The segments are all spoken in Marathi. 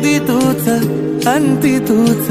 आधी तूच अंती तूच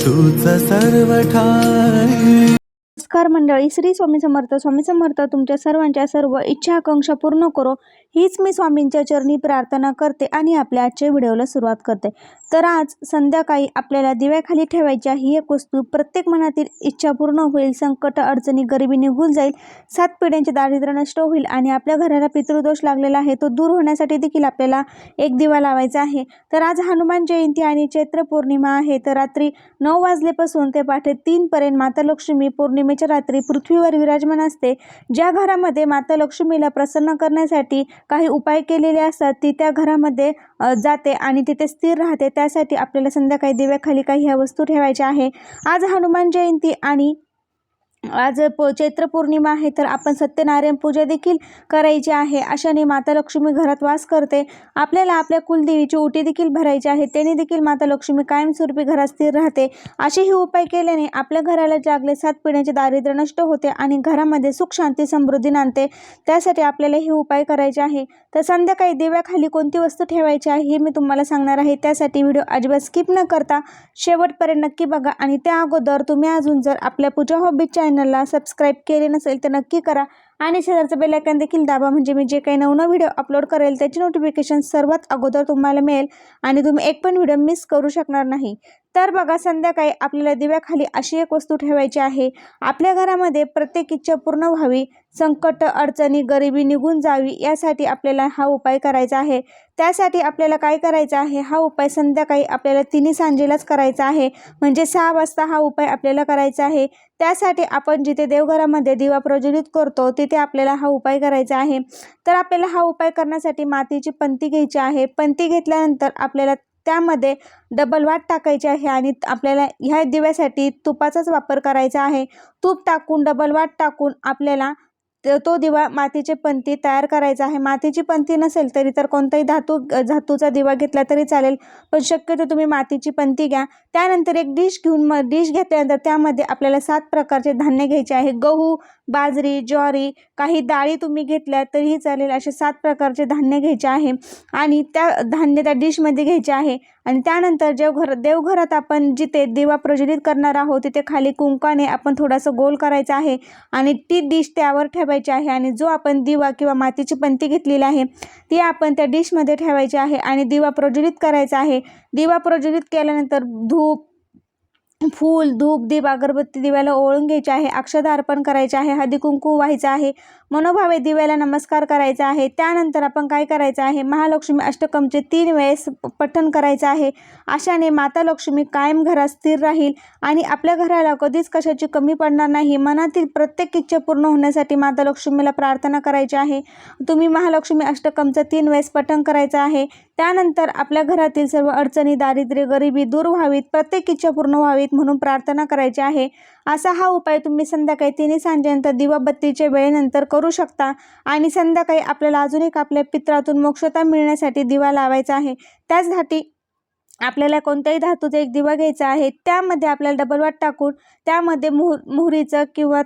तूच सर्व ठाई नमस्कार मंडळी श्री स्वामी समर्थ. स्वामी समर्थ तुमच्या सर्वांच्या सर्व इच्छा आकांक्षा पूर्ण करो. हीच मी स्वामींच्या चरणी प्रार्थना करते आणि आपल्या आजच्या व्हिडिओला सुरुवात करते. तर आज संध्याकाळी आपल्याला दिव्याखाली ठेवायच्या ही एक वस्तू. प्रत्येक मनातील इच्छा पूर्ण होईल संकट अडचणी गरिबी निघून जाईल सात पिढ्यांचे दारिद्र्य नष्ट होईल आणि आपल्या घराला पितृदोष लागलेला आहे तो दूर होण्यासाठी देखील आपल्याला एक दिवा लावायचा आहे. तर आज हनुमान जयंती आणि चैत्र पौर्णिमा आहे. तर रात्री नऊ वाजलेपासून ते पहाटे तीनपर्यंत माता लक्ष्मी पौर्णिमेच्या रात्री पृथ्वीवर विराजमान असते. ज्या घरामध्ये माता लक्ष्मीला प्रसन्न करण्यासाठी काही उपाय केलेले असतात ती त्या घरामध्ये जाते आणि तिथे स्थिर राहते. त्यासाठी आपल्याला संध्याकाळी दिव्याखाली काही ह्या वस्तू ठेवायच्या आहे. आज हनुमान जयंती आणि आज प चैत्र पौर्णिमा आहे तर आपण सत्यनारायण पूजा देखील करायची आहे. अशाने माता लक्ष्मी घरात वास करते. आपल्याला आपल्या कुलदेवीची ओटी देखील भरायची आहे. त्याने देखील माता लक्ष्मी कायमस्वरूपी घरात स्थिर राहते. असे हे उपाय केल्याने आपल्या घराला जागले सात पिण्याचे दारिद्र्य नष्ट होते आणि घरामध्ये सुख शांती समृद्धी नांदते. त्यासाठी आपल्याला हे उपाय करायचे आहे. तर संध्याकाळी दिव्याखाली कोणती वस्तू ठेवायची आहे हे मी तुम्हाला सांगणार आहे. त्यासाठी व्हिडिओ अजिबात स्किप न करता शेवटपर्यंत नक्की बघा आणि त्या अगोदर तुम्ही अजून जर आपल्या पूजा हॉबी चॅनलला सबस्क्राईब केले नसेल तर नक्की करा. आणि शेजारचं बेलायकन देखील दाबा म्हणजे मी जे काही नवनवीन व्हिडिओ अपलोड करेल त्याची नोटिफिकेशन सर्वात अगोदर तुम्हाला मिळेल. आणि तुम्ही एक पण व्हिडिओ मिस करू शकणार नाही. तर बघा संध्याकाळी आपल्याला दिव्याखाली अशी एक वस्तू ठेवायची आहे. आपल्या घरामध्ये प्रत्येक इच्छा पूर्ण व्हावी संकट अडचणी गरिबी निघून जावी यासाठी आपल्याला हा उपाय करायचा आहे. त्यासाठी आपल्याला काय करायचं आहे? हा उपाय संध्याकाळी आपल्याला तिन्ही सांजेलाच करायचा आहे. म्हणजे सहा वाजता हा उपाय आपल्याला करायचा आहे. त्यासाठी आपण जिथे देवघरामध्ये दिवा प्रज्वलित करतो तिथे आपल्याला हा उपाय करायचा आहे. तर आपल्याला हा उपाय करण्यासाठी मातीची पंती घ्यायची आहे. पंती घेतल्यानंतर आपल्याला त्यामध्ये डबल वाट टाकायची आहे आणि आपल्याला ह्या दिव्यासाठी तुपाचाच वापर करायचा आहे. तूप टाकून डबल वाट टाकून आपल्याला त- तो दिवा मातीचे पंती तयार करायचा आहे. मातीची पंती नसेल तरी तर कोणताही धातू धातूचा दिवा घेतला तरी चालेल पण शक्यतो तुम्ही मातीची पंती घ्या. त्यानंतर एक डिश घेऊन मग डिश घेतल्यानंतर त्यामध्ये आपल्याला सात प्रकारचे धान्य घ्यायचे आहे. गहू बाजरी ज्वारी काही डाळी तुम्ही घेतल्या तरीही चालेल. असे सात प्रकारचे धान्य घ्यायचे आहे आणि त्या धान्य त्या डिशमध्ये घ्यायचे आहे. आणि त्यानंतर देवघर देवघरात आपण जिथे दिवा प्रज्वलित करणार आहोत तिथे खाली कुंकाने आपण थोडंसं गोल करायचं आहे आणि ती डिश त्यावर ठेवायची आहे आणि जो आपण दिवा किंवा मातीची पंती घेतलेली आहे ती आपण त्या डिशमध्ये ठेवायची आहे आणि दिवा प्रज्वलित करायचा आहे. दिवा प्रज्वलित केल्यानंतर धूप फूल धूप दीप अगरबत्ती दिव्याला ओळून घ्यायचे आहे अक्षता अर्पण करायचे आहे हळदी कुंकू व्हायचं आहे. मनोभावे दिव्याला नमस्कार करायचा आहे. त्यानंतर आपण काय करायचं आहे? महालक्ष्मी अष्टकमचे तीन वेळेस पठण करायचं आहे. अशाने माता लक्ष्मी कायम घरात स्थिर राहील आणि आपल्या घराला कधीच कशाची कमी पडणार नाही. मनातील प्रत्येक इच्छा पूर्ण होण्यासाठी माता लक्ष्मीला प्रार्थना करायची आहे. तुम्ही महालक्ष्मी अष्टकमचं तीन वेळेस पठण करायचं आहे. त्यानंतर आपल्या घरातील सर्व अडचणी दारिद्र्य गरिबी दूर व्हावीत प्रत्येक इच्छा पूर्ण व्हावीत म्हणून प्रार्थना करायची आहे. असा हा उपाय तुम्ही संध्याकाळी तिन्ही सांजेनंतर दिवाबत्तीच्या वेळेनंतर करू शकता. आणि संध्याकाळी आपल्याला अजून एक आपल्या पित्रातून मोक्षता मिळण्यासाठी दिवा लावायचा आहे. त्याचसाठी आपल्याला कोणत्याही धातूचा एक दिवा घ्यायचा आहे. त्यामध्ये आपल्याला डबल वाट टाकून त्यामध्ये मोह मोहरीचं किंवा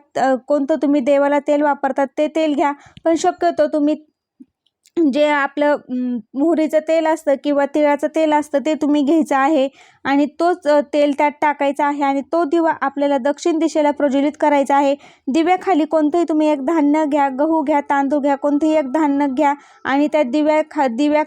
कोणतं तुम्ही देवाला तेल वापरतात ते तेल घ्या. पण शक्यतो तुम्ही जे आपलं मोहरीचं तेल असतं किंवा तिळाचं तेल असतं ते तुम्ही घ्यायचं आहे. आणि तोच तेल त्यात टाकायचं आहे आणि तो दिवा आपल्याला दक्षिण दिशेला प्रज्वलित करायचा आहे. दिव्याखाली कोणतंही तुम्ही एक धान्य घ्या गहू घ्या तांदूळ घ्या कोणतंही एक धान्य घ्या आणि त्या दिव्या खा दिव्या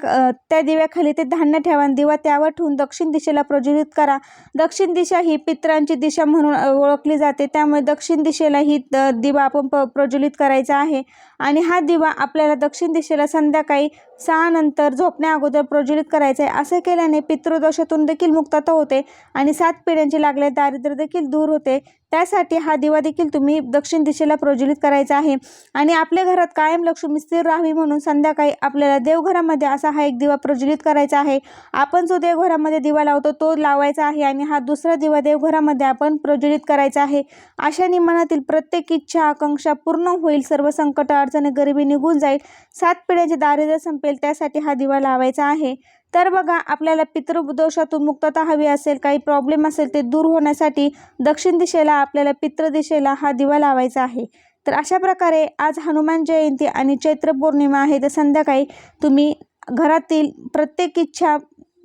त्या दिव्याखाली ते धान्य ठेवा आणि दिवा त्यावर ठेवून दक्षिण दिशेला प्रज्वलित करा. दक्षिण दिशा ही पित्रांची दिशा म्हणून ओळखली जाते. त्यामुळे दक्षिण दिशेला ही द- दिवा आपण प प्रज्वलित करायचा आहे. आणि हा दिवा आपल्याला दक्षिण दिशेला संध्याकाळी सहानंतर झोपण्या अगोदर प्रज्वलित करायचा आहे असे केल्याने पितृदोषातून देखील मुक्तता होते आणि सात पिढ्यांचे लागले दारिद्र्य देखील दूर होते. त्यासाठी हा दिवा देखील तुम्ही दक्षिण दिशेला प्रज्वलित करायचा आहे. आणि आपल्या घरात कायम लक्ष्मी स्थिर राहावी म्हणून संध्याकाळी आपल्याला देवघरामध्ये असा हा एक दिवा प्रज्वलित करायचा आहे. आपण जो देवघरामध्ये दिवा लावतो तो लावायचा आहे आणि हा दुसरा दिवा देवघरामध्ये आपण प्रज्वलित करायचा आहे. अशाने मनातील प्रत्येक इच्छा आकांक्षा पूर्ण होईल सर्व संकट अडचणी गरिबी निघून जाईल. सात पिढ्यांचे दारिद्र्य संपेल त्यासाठी हा दिवा लावायचा आहे. तर बघा आपल्याला पितृदोषातून मुक्तता हवी असेल काही प्रॉब्लेम असेल ते दूर होण्यासाठी दक्षिण दिशेला आपल्याला पितृ दिशेला हा दिवा लावायचा आहे. तर अशा प्रकारे आज हनुमान जयंती आणि चैत्र पौर्णिमा आहे. तर संध्याकाळी तुम्ही घरातील प्रत्येक इच्छा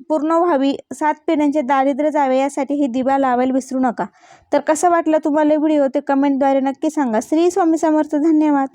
पूर्ण व्हावी. सात पिढ्यांचे दारिद्र्य जावे यासाठी हे दिवा लावायला विसरू नका. तर कसं वाटलं तुम्हाला व्हिडिओ? ते कमेंटद्वारे नक्की सांगा. श्री स्वामी समर्थ धन्यवाद.